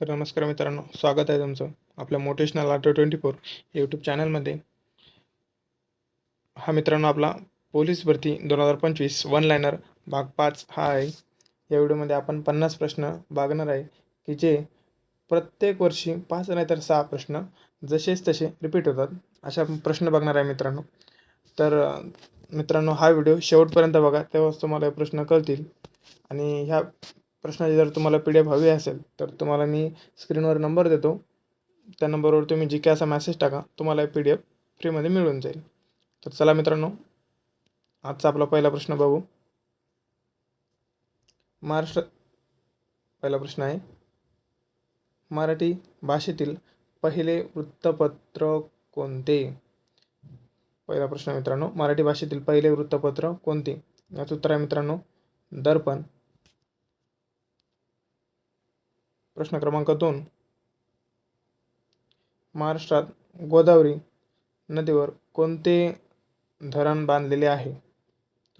तर नमस्कार मित्रांनो स्वागत आहे तुमचं आपल्या motivational art twenty four YouTube चॅनलमध्ये हा मित्रांनो आपला पोलीस भरती दोन हजार पंचवीस वन लायनर भाग पाच हा आहे. या व्हिडिओमध्ये आपण पन्नास प्रश्न बघणार आहे की जे प्रत्येक वर्षी पाच नाही तर सहा प्रश्न जसेच तसे रिपीट होतात. अशा प्रश्न बघणार आहे मित्रांनो. तर मित्रांनो हा व्हिडिओ शेवटपर्यंत बघा तेव्हाच तुम्हाला हे प्रश्न कळतील. आणि ह्या प्रश्नाची जर तुम्हाला पी डी एफ हवी असेल तर तुम्हाला मी स्क्रीनवर नंबर देतो. त्या नंबरवर तुम्ही जी काय असा मेसेज टाका. तुम्हाला पी डी एफ फ्रीमध्ये मिळून जाईल. तर चला मित्रांनो आजचा आपला पहिला प्रश्न बघू. महाराष्ट्र पहिला प्रश्न आहे. मराठी भाषेतील पहिले वृत्तपत्र कोणते? पहिला प्रश्न मित्रांनो मराठी भाषेतील पहिले वृत्तपत्र कोणते? याचं उत्तर आहे मित्रांनो दर्पण. प्रश्न क्रमांक दोन. महाराष्ट्रात गोदावरी नदीवर कोणते धरण बांधलेले आहे?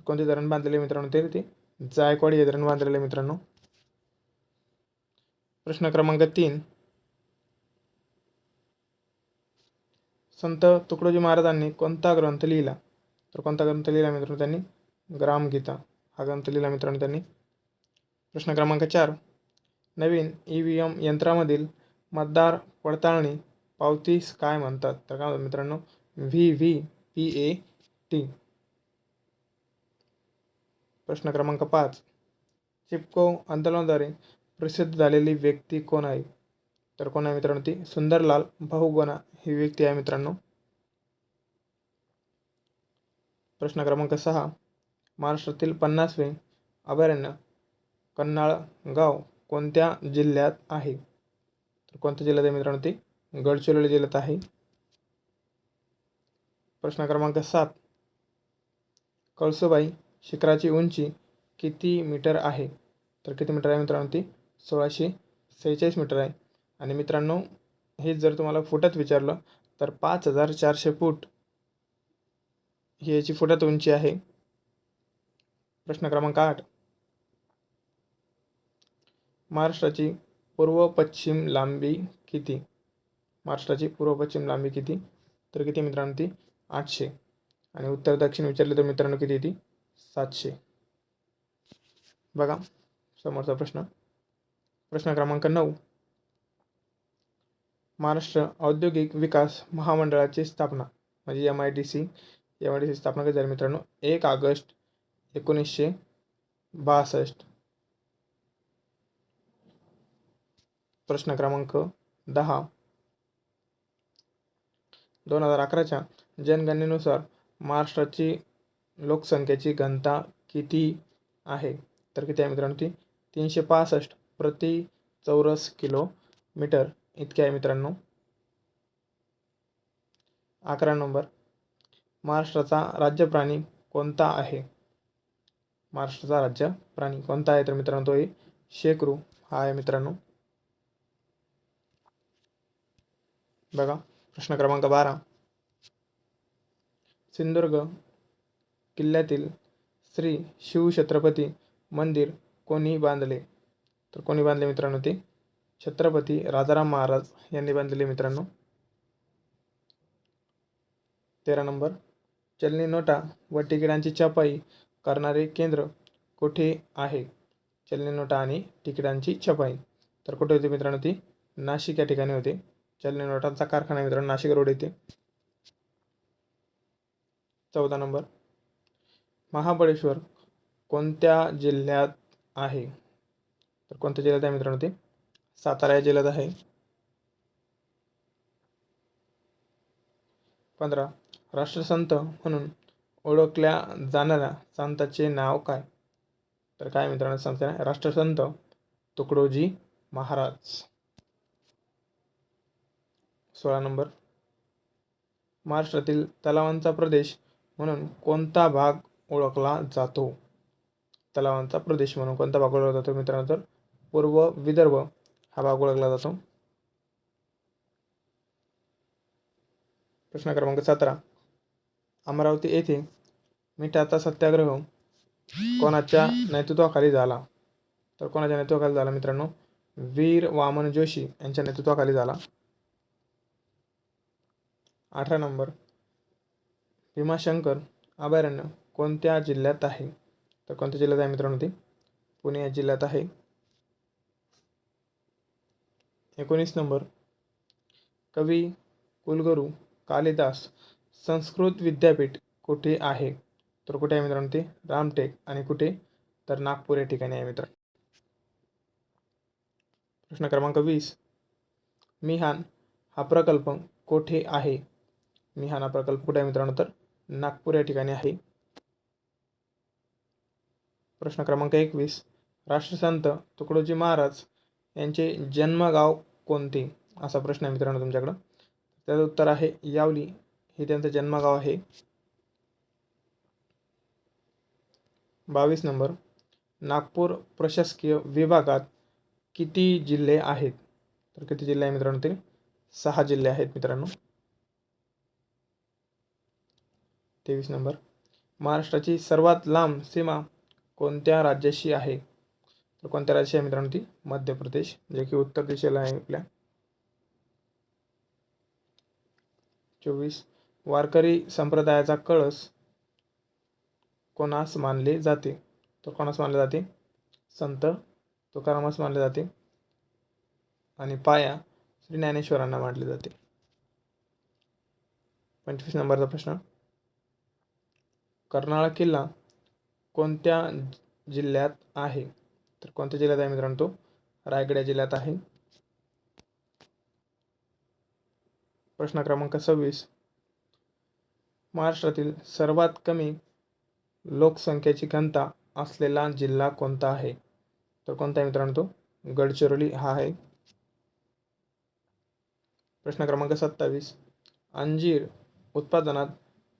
कोणते धरण बांधलेले मित्रांनो? ते ते जायकवाडी हे धरण बांधलेले मित्रांनो. प्रश्न क्रमांक तीन. संत तुकडोजी महाराजांनी कोणता ग्रंथ लिहिला? तर कोणता ग्रंथ लिहिला मित्रांनो त्यांनी? ग्रामगीता. हा ग्रंथ लिहिला मित्रांनो त्यांनी. प्रश्न क्रमांक चार. नवीन ई व्ही एम यंत्रामधील मतदार पडताळणी पावतीस काय म्हणतात? तर काय म्हणतात मित्रांनो? V V P A T. प्रश्न क्रमांक पाच. चिपको आंदोलनाद्वारे प्रसिद्ध झालेली व्यक्ती कोण आहे? तर कोण आहे मित्रांनो ती? सुंदरलाल बहुगुणा ही व्यक्ती आहे मित्रांनो. प्रश्न क्रमांक सहा. महाराष्ट्रातील पन्नासवे अभयारण्य कन्नाळ गाव कोणत्या जिल्ह्यात आहे? तर कोणत्या जिल्ह्यात आहे मित्रांनो ते? गडचिरोली जिल्ह्यात आहे. प्रश्न क्रमांक सात. कळसुबाई शिखराची उंची किती मीटर आहे? तर किती मीटर आहे मित्रांनो ती? सोळाशे सेहेचाळीस मीटर आहे. आणि मित्रांनो हे जर तुम्हाला फुटात विचारलं तर पाच हजार चारशे फूट ही याची फुटात उंची आहे. प्रश्न क्रमांक आठ. महाराष्ट्राची पूर्व पश्चिम लांबी किती? महाराष्ट्राची पूर्व पश्चिम लांबी किती? तर किती मित्रांनो ती? आठशे. आणि उत्तर दक्षिण विचारले तर मित्रांनो किती ती? सातशे. बघा समोरचा प्रश्न. प्रश्न क्रमांक नऊ. महाराष्ट्र औद्योगिक विकास महामंडळाची स्थापना म्हणजे M I D C M I D C स्थापना कधी झाली मित्रांनो? एक ऑगस्ट एकोणीसशे बासष्ट. प्रश्न क्रमांक दहा. दोन हजार अकराच्या जनगणनेनुसार महाराष्ट्राची लोकसंख्येची घनता किती आहे? तर किती आहे मित्रांनो ती? तीनशे पासष्ट प्रति चौरस किलोमीटर इतके आहे मित्रांनो. अकरा नंबर. महाराष्ट्राचा राज्य प्राणी कोणता आहे? महाराष्ट्राचा राज्य प्राणी कोणता आहे? तर मित्रांनो तो आहे शेकरू. हा आहे मित्रांनो. बघा प्रश्न क्रमांक बारा. सिंधुदुर्ग किल्ल्यातील श्री शिवछत्रपती मंदिर कोणी बांधले? तर कोणी बांधले मित्रांनो ते? छत्रपती राजाराम महाराज यांनी बांधलेले मित्रांनो. तेरा नंबर. चलनी नोटा व तिकिटांची छपाई करणारे केंद्र कुठे आहे? चलनी नोटा आणि तिकिटांची छपाई. तर कुठे होती मित्रांनो ती? नाशिक या ठिकाणी होते. चलनी नोटांचा कारखाना मित्रांनो नाशिक रोड येथे. चौदा नंबर. महाबळेश्वर कोणत्या जिल्ह्यात आहे? तर कोणत्या जिल्ह्यात आहे मित्रांनो ते? सातारा या जिल्ह्यात आहे. पंधरा. राष्ट्रसंत म्हणून ओळखल्या जाणाऱ्या संताचे नाव काय? तर काय मित्रांनो संत राष्ट्रसंत तुकडोजी महाराज. सोळा नंबर. महाराष्ट्रातील तलावांचा प्रदेश म्हणून कोणता भाग ओळखला जातो? तलावांचा प्रदेश म्हणून कोणता भाग ओळखला जातो मित्रांनो? तर पूर्व विदर्भ हा भाग ओळखला जातो. प्रश्न क्रमांक सतरा. अमरावती येथे मिठाचा सत्याग्रह कोणाच्या नेतृत्वाखाली झाला? तर कोणाच्या नेतृत्वाखाली झाला मित्रांनो? वीर वामन जोशी यांच्या नेतृत्वाखाली झाला. अठरा नंबर. भीमाशंकर अभयारण्य कोणत्या जिल्ह्यात आहे? तर कोणत्या जिल्ह्यात आहे मित्रांनो ते? पुणे या जिल्ह्यात आहे. एकोणीस नंबर. कवी कुलगुरू कालिदास संस्कृत विद्यापीठ कुठे आहे? तर कुठे आहे मित्रांनो ते? रामटेक. आणि कुठे? तर नागपूर या ठिकाणी आहे मित्र प्रश्न क्रमांक वीस. मिहान हा प्रकल्प कोठे आहे? मिहान हा प्रकल्प कुठे आहे मित्रांनो? तर नागपूर या ठिकाणी आहे. प्रश्न क्रमांक एकवीस. राष्ट्रसंत तुकडोजी महाराज यांचे जन्मगाव कोणते? असा प्रश्न आहे मित्रांनो तुमच्याकडं. त्याचं उत्तर आहे यावली. हे त्यांचं जन्मगाव आहे. बावीस नंबर. नागपूर प्रशासकीय विभागात किती जिल्हे आहेत? तर किती जिल्हे आहे मित्रांनो ते? सहा जिल्हे आहेत मित्रांनो. तेवीस नंबर. महाराष्ट्राची सर्वात लांब सीमा कोणत्या राज्याशी आहे? तर कोणत्या राज्याशी आहे मित्रांनो ती? मध्य प्रदेश जे की उत्तर दिशेला आहे आपल्या. चोवीस. वारकरी संप्रदायाचा कळस कोणास मानले जाते? तर कोणास मानले जाते? संत तुकारामास मानले जाते. आणि पाया श्री ज्ञानेश्वरांना मानले जाते. पंचवीस नंबरचा प्रश्न. कर्नाळा किल्ला कोणत्या जिल्ह्यात आहे? तर कोणत्या जिल्ह्यात आहे मित्रांनो? तो रायगड या जिल्ह्यात आहे. प्रश्न क्रमांक सव्वीस. महाराष्ट्रातील सर्वात कमी लोकसंख्येची घनता असलेला जिल्हा कोणता आहे? तर कोणता आहे मित्रांनो तो? गडचिरोली हा आहे. प्रश्न क्रमांक सत्तावीस. अंजीर उत्पादनात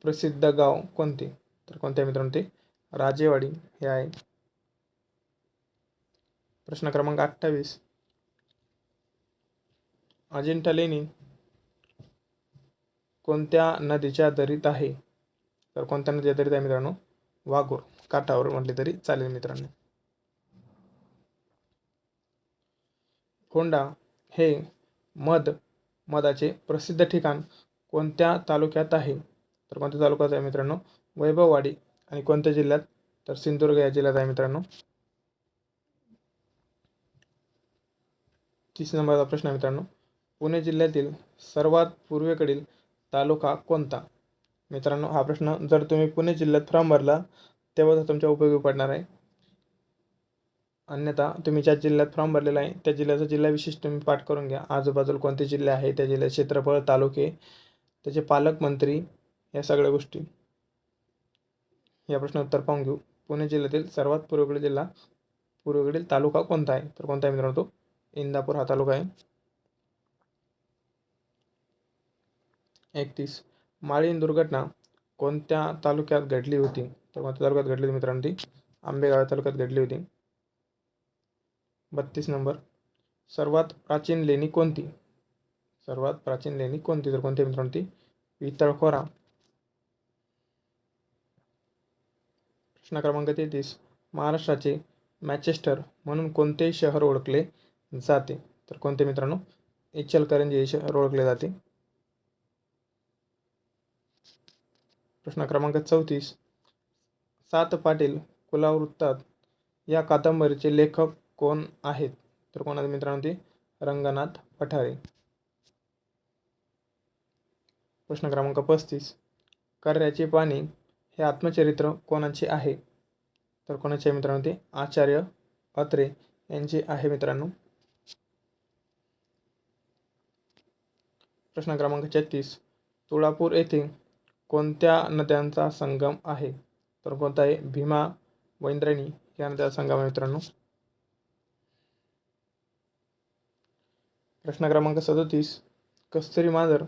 प्रसिद्ध गाव कोणते? तर कोणते आहे मित्रांनो ते? राजेवाडी हे आहे. प्रश्न क्रमांक अठ्ठावीस. अजिंठा लेणी कोणत्या नदीच्या दरीत आहे? तर कोणत्या नदीच्या दरीत आहे मित्रांनो? वाघूर काठावर म्हटले तरी चालेल मित्रांनो. फोंडा हे मध मधाचे प्रसिद्ध ठिकाण कोणत्या तालुक्यात आहे? तर कोणत्या तालुक्यात आहे मित्रांनो? वैभववाडी आणि कोणत्या जिल्ह्यात? तर सिंधुदुर्ग या जिल्ह्यात आहे मित्रांनो. तीस नंबरचा प्रश्न आहे मित्रांनो. पुणे जिल्ह्यातील सर्वात पूर्वेकडील तालुका कोणता? मित्रांनो हा प्रश्न जर तुम्ही पुणे जिल्ह्यात फॉर्म भरला तेव्हा तो तुमच्या उपयोगी पडणार आहे. अन्यथा तुम्ही ज्या जिल्ह्यात फॉर्म भरलेला आहे त्या जिल्ह्याचा जिल्हा विशेष तुम्ही पाठ करून घ्या. आजूबाजूला कोणते जिल्हे आहे त्या जिल्ह्याचे क्षेत्रफळ तालुके त्याचे पालकमंत्री या सगळ्या गोष्टी. या प्रश्न उत्तर पाहून घेऊ. पुणे जिल्ह्यातील सर्वात पूर्वेकडील जिल्हा पूर्वेकडील तालुका कोणता आहे? तर कोणता आहे मित्रांनो? तो इंदापूर हा तालुका आहे. एकतीस. माळीन दुर्घटना कोणत्या तालुक्यात घडली होती? तर कोणत्या तालुक्यात घडली होती मित्रांनो ती? आंबेगाव तालुक्यात घडली होती. बत्तीस नंबर. सर्वात प्राचीन लेणी कोणती? सर्वात प्राचीन लेणी कोणती? तर कोणती मित्रांनो ती? पितळखोरा. प्रश्न क्रमांक तेहतीस महाराष्ट्राचे मॅचेस्टर म्हणून कोणते शहर ओळखले जाते? तर कोणते मित्रांनो? इचलकरंजी हे शहर ओळखले जाते. प्रश्न क्रमांक चौतीस. सात पाटील कुलावृत्तात या कादंबरीचे लेखक कोण आहेत? तर कोण आहेत मित्रांनो ते? रंगनाथ पठारे. प्रश्न क्रमांक पस्तीस. कर्याचे पाणी हे आत्मचरित्र कोणाचे आहे? तर कोणाचे आहे मित्रांनो ते? आचार्य अत्रे यांचे आहे मित्रांनो. प्रश्न क्रमांक छत्तीस. तुळापूर येथे कोणत्या नद्यांचा संगम आहे? तर कोणता आहे? भीमा वैंद्रणी या नद्याचा संगम आहे मित्रांनो. प्रश्न क्रमांक सदोतीस. कस्तुरी मांजर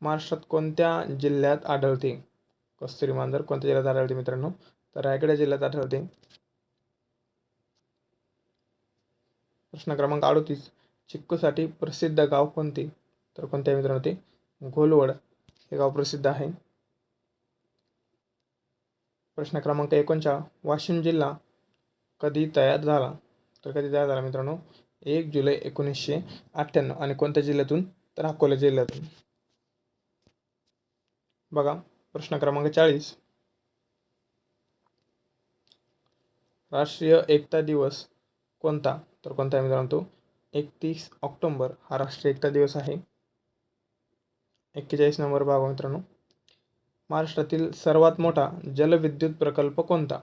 महाराष्ट्रात कोणत्या जिल्ह्यात आढळते? कस्तुरी मांजर कोणत्या जिल्ह्यात आढळते मित्रांनो? तर रायगड जिल्ह्यात आढळते. प्रश्न क्रमांक अडोतीस. चिक्कूसाठी प्रसिद्ध गाव कोणते? तर कोणते आहे मित्रांनो ते? घोलवड हे गाव प्रसिद्ध आहे. प्रश्न क्रमांक एकोणचाळ वाशिम जिल्हा कधी तयार झाला? तर कधी तयार झाला मित्रांनो? एक जुलै एकोणीसशे अठ्ठ्याण्णव. आणि कोणत्या जिल्ह्यातून? तर अकोला जिल्ह्यातून. बघा प्रश्न क्रमांक चाळीस. राष्ट्रीय एकता दिवस कोणता? तर कोणता आहे मित्रांनो? तो एकतीस ऑक्टोंबर हा राष्ट्रीय एकता दिवस आहे. एक्केचाळीस नंबर भाग मित्रांनो. महाराष्ट्रातील सर्वात मोठा जलविद्युत प्रकल्प कोणता?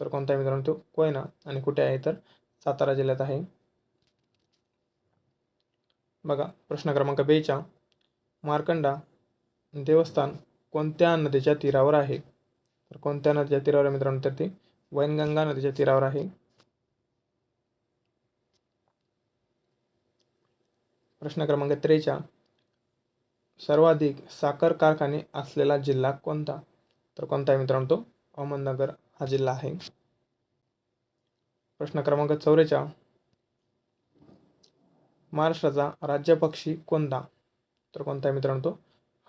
तर कोणता आहे मित्रांनो? तो कोयना. आणि कुठे आहे? तर सातारा जिल्ह्यात आहे. बघा प्रश्न क्रमांक बेचा मार्कंडा देवस्थान कोणत्या नदीच्या तीरावर आहे? तर कोणत्या नदीच्या तीरावर आहे मित्रांनो? तर ते वैनगंगा नदीच्या तीरावर आहे. प्रश्न क्रमांक त्रेचा. सर्वाधिक साखर कारखाने असलेला जिल्हा कोणता? तर कोणता आहे मित्रांनो तो? अहमदनगर हा जिल्हा आहे. प्रश्न क्रमांक चौरेचा. महाराष्ट्राचा राज्य पक्षी कोणता? तर कोणता आहे मित्रांनो तो?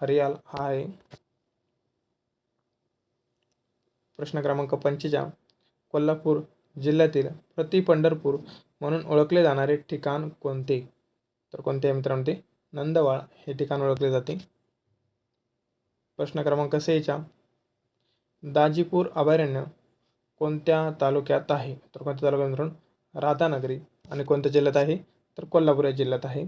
हरियाल हा आहे. प्रश्न क्रमांक पंचेचा कोल्हापूर जिल्ह्यातील प्रति पंढरपूर म्हणून ओळखले जाणारे ठिकाण कोणते? तर कोणते आहे मित्रांनो ते? नंदवाळ हे ठिकाण ओळखले जाते. प्रश्न क्रमांक सेचा दाजीपूर अभयारण्य कोणत्या तालुक्यात आहे? तर कोणत्या तालुक्यात मित्रांनो? राधानगरी. आणि कोणत्या जिल्ह्यात आहे? तर कोल्हापूर या जिल्ह्यात आहे.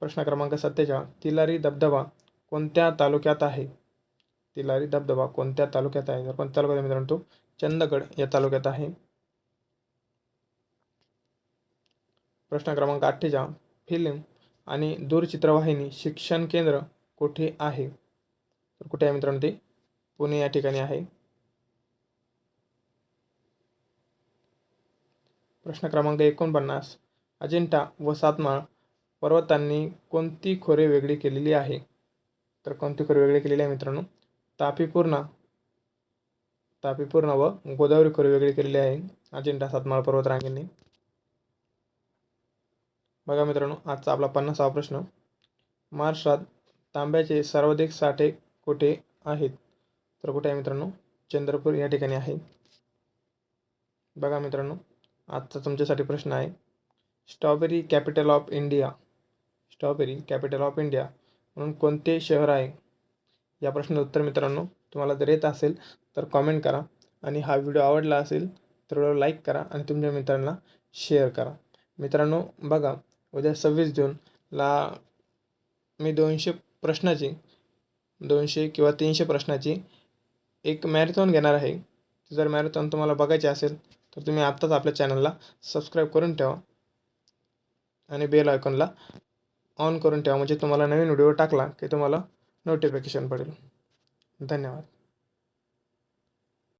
प्रश्न क्रमांक सत्तेचा तिलारी धबधबा कोणत्या तालुक्यात आहे? तिलारी धबधबा कोणत्या तालुक्यात आहे? तर कोणत्या तालुक्यात आहे मित्रांनो? तो चंदगड या तालुक्यात आहे. प्रश्न क्रमांक अठ्ठेचा फिल्म आणि दूरचित्रवाहिनी शिक्षण केंद्र कुठे आहे? तर कुठे आहे मित्रांनो ते? पुणे या ठिकाणी आहे. प्रश्न क्रमांक एकोणपन्नास. अजिंठा व सातमाळ पर्वतांनी कोणती खोरे वेगळी केलेली आहे? तर कोणती खोरे वेगळी केलेली आहे मित्रांनो? तापीपूर्णा तापीपूर्णा व गोदावरी खोरे वेगळी केलेली आहे. अजिंठा सातमाळ पर्वत पर्वतरांगेंनी. बघा मित्रांनो आजचा आपला पन्नासावा प्रश्न. महाराष्ट्रात तांब्याचे सर्वाधिक साठे कुठे आहेत? तर कुठे आहे मित्रांनो? चंद्रपूर या ठिकाणी आहे. बघा मित्रांनो आजचा तुमच्यासाठी प्रश्न आहे. Strawberry capital of India. Strawberry capital of India म्हणून कोणते शहर आहे? या प्रश्नाचं उत्तर मित्रांनो तुम्हाला जर येत असेल तर कॉमेंट करा. आणि हा व्हिडिओ आवडला असेल तर व्हिडिओ लाईक करा आणि तुमच्या मित्रांना शेअर करा. मित्रांनो बघा उद्या सव्वीस जूनला मी दोनशे प्रश्नाची दोनशे किंवा तीनशे प्रश्नाची एक मॅरेथॉन घेणार आहे. जर मॅरेथॉन तुम्हाला बघायची असेल तर तुम्ही आत्ताच आपल्या चॅनलला सबस्क्राईब करून ठेवा. आणि बेल आयकॉनला ऑन करून ठेवा. म्हणजे तुम्हाला नवीन व्हिडिओ टाकला की तुम्हाला नोटिफिकेशन पडेल. धन्यवाद.